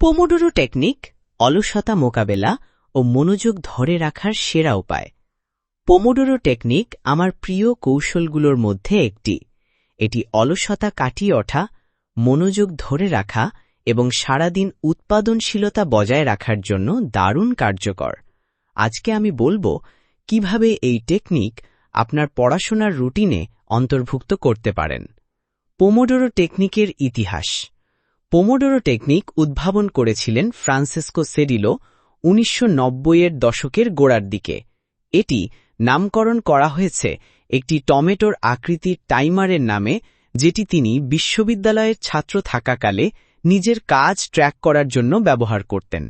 Pomodoro technique, অলসতা মোকাবেলা ও মনোযোগ ধরে রাখার সেরা উপায়। পোমোডোরো টেকনিক আমার প্রিয় কৌশলগুলোর মধ্যে একটি। এটি অলসতা কাটিয়ে ওঠা, মনোযোগ ধরে রাখা এবং সারাদিন উৎপাদনশীলতা বজায় রাখার জন্য দারুণ কার্যকর। আজকে আমি বলব কীভাবে এই টেকনিক আপনার পড়াশোনার রুটিনে অন্তর্ভুক্ত করতে পারেন। পোমোডোরো টেকনিকের ইতিহাস। পোমোডোরো টেকনিক উদ্ভাবন করেছিলেন ফ্রান্সিসকো সেডিলো উনিশশো এর দশকের গোড়ার দিকে। এটি নামকরণ করা হয়েছে একটি টমেটোর আকৃতির টাইমারের নামে, যেটি তিনি বিশ্ববিদ্যালয়ের ছাত্র থাকাকালে নিজের কাজ ট্র্যাক করার জন্য ব্যবহার করতেন।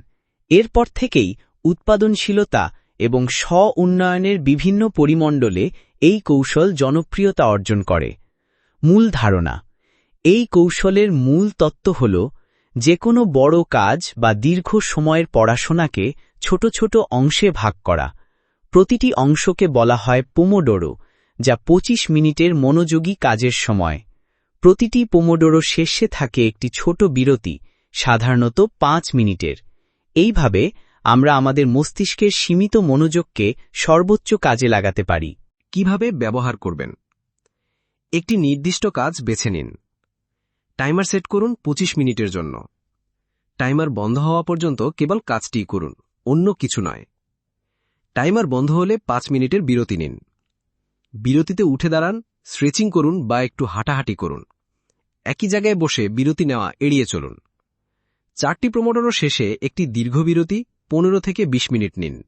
এরপর থেকেই উৎপাদনশীলতা এবং স্ব উন্নয়নের বিভিন্ন পরিমণ্ডলে এই কৌশল জনপ্রিয়তা অর্জন করে। মূল ধারণা এই কৌশলের মূল তত্ত্ব হল যে কোনো বড় কাজ বা দীর্ঘ সময়ের পড়াশোনাকে ছোট ছোট অংশে ভাগ করা। প্রতিটি অংশকে বলা হয় পোমোডোরো, যা ২৫ মিনিটের মনোযোগী কাজের সময়। প্রতিটি পোমোডোরো শেষে থাকে একটি ছোট বিরতি, সাধারণত পাঁচ মিনিটের। এইভাবে আমরা আমাদের মস্তিষ্কের সীমিত মনোযোগকে সর্বোচ্চ কাজে লাগাতে পারি। কীভাবে ব্যবহার করবেন? একটি নির্দিষ্ট কাজ বেছে নিন। টাইমার সেট করুন ২৫ মিনিটের জন্য। টাইমার বন্ধ হওয়া পর্যন্ত কেবল কাজটি করুন, অন্য কিছু নয়। টাইমার বন্ধ হলে পাঁচ মিনিটের বিরতি নিন। বিরতিতে উঠে দাঁড়ান, স্ট্রেচিং করুন বা একটু হাঁটাহাঁটি করুন। একই জায়গায় বসে বিরতি নেওয়া এড়িয়ে চলুন। চারটি প্রমোটরও শেষে একটি দীর্ঘ বিরতি, পনেরো থেকে ২০ মিনিট নিন।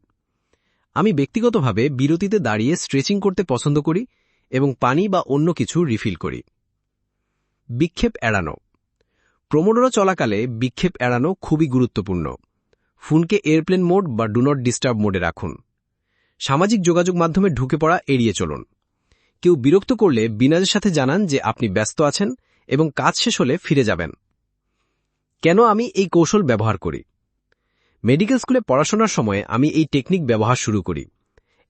আমি ব্যক্তিগতভাবে বিরতিতে দাঁড়িয়ে স্ট্রেচিং করতে পছন্দ করি এবং পানি বা অন্য কিছু রিফিল করি। বিক্ষেপ এড়ানো। প্রমোডোরো চলাকালে বিক্ষেপ এড়ানো খুবই গুরুত্বপূর্ণ। ফোনকে এয়ারপ্লেন মোড বা ডু নট ডিস্টার্ব মোডে রাখুন। সামাজিক যোগাযোগ মাধ্যমে ঢুকে পড়া, এড়িয়ে চলুন। কেউ বিরক্ত করলে বিনাজের সাথে জানান যে আপনি ব্যস্ত আছেন এবং কাজ শেষ হলে ফিরে যাবেন। কেন আমি এই কৌশল ব্যবহার করি? মেডিকেল স্কুলে পড়াশোনার সময় আমি এই টেকনিক ব্যবহার শুরু করি।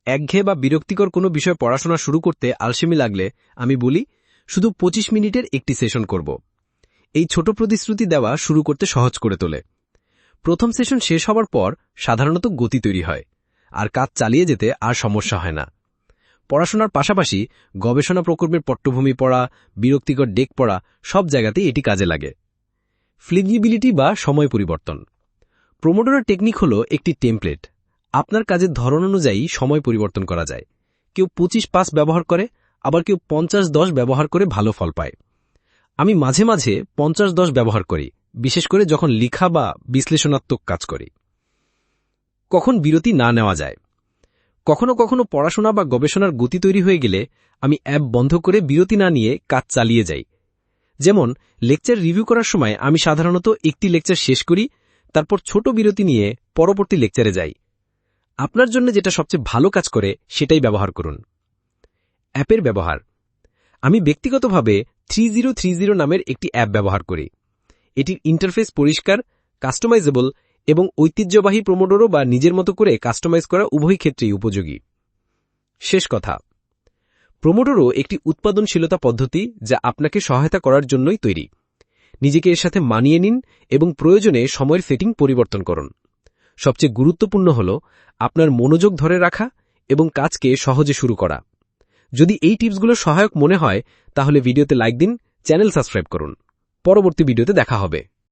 একঘেয়ে বা বিরক্তিকর কোনো বিষয় পড়াশোনা শুরু করতে আলসেমি লাগলে আমি বলি শুধু ২৫ মিনিটের একটি সেশন করব। এই ছোট প্রতিশ্রুতি দেওয়া শুরু করতে সহজ করে তোলে। প্রথম সেশন শেষ হবার পর সাধারণত গতি তৈরি হয়, আর কাজ চালিয়ে যেতে আর সমস্যা হয় না। পড়াশোনার পাশাপাশি গবেষণা প্রকল্পের পট্টভূমি পড়া, বিরক্তিকর ডেক পড়া, সব জায়গাতেই এটি কাজে লাগে। ফ্লেক্সিবিলিটি বা সময় পরিবর্তন। প্রমোডোরার টেকনিক হল একটি টেমপ্লেট। আপনার কাজের ধরন অনুযায়ী সময় পরিবর্তন করা যায়। কেউ পঁচিশ পাস ব্যবহার করে আবার কেউ পঞ্চাশ দশ ব্যবহার করে ভালো ফল পায়। আমি মাঝে মাঝে পঞ্চাশ দশ ব্যবহার করি, বিশেষ করে যখন লিখা বা বিশ্লেষণাত্মক কাজ করি। কখন বিরতি না নেওয়া যায়। কখনো কখনো পড়াশোনা বা গবেষণার গতি তৈরি হয়ে গেলে আমি অ্যাপ বন্ধ করে বিরতি না নিয়ে কাজ চালিয়ে যাই। যেমন, লেকচার রিভিউ করার সময় আমি সাধারণত একটি লেকচার শেষ করি, তারপর ছোট বিরতি নিয়ে পরবর্তী লেকচারে যাই। আপনার জন্য যেটা সবচেয়ে ভালো কাজ করে, সেটাই ব্যবহার করুন। অ্যাপের ব্যবহার। আমি ব্যক্তিগতভাবে থ্রি নামের একটি অ্যাপ ব্যবহার করি। এটির ইন্টারফেস পরিষ্কার কাস্টমাইজেবল এবং ঐতিহ্যবাহী প্রমোডোরো বা নিজের মতো করে কাস্টমাইজ করা উভয় ক্ষেত্রেই উপযোগী। শেষ কথা প্রমোডোরো একটি উৎপাদনশীলতা পদ্ধতি যা আপনাকে সহায়তা করার জন্যই তৈরি। নিজেকে এর সাথে মানিয়ে নিন এবং প্রয়োজনে সময়ের সেটিং পরিবর্তন করুন। সবচেয়ে গুরুত্বপূর্ণ হল আপনার মনোযোগ ধরে রাখা এবং কাজকে সহজে শুরু করা। যদি এই টিপসগুলো সহায়ক মনে হয়, তাহলে ভিডিওতে লাইক দিন, চ্যানেল সাবস্ক্রাইব করুন। পরবর্তী ভিডিওতে দেখা হবে।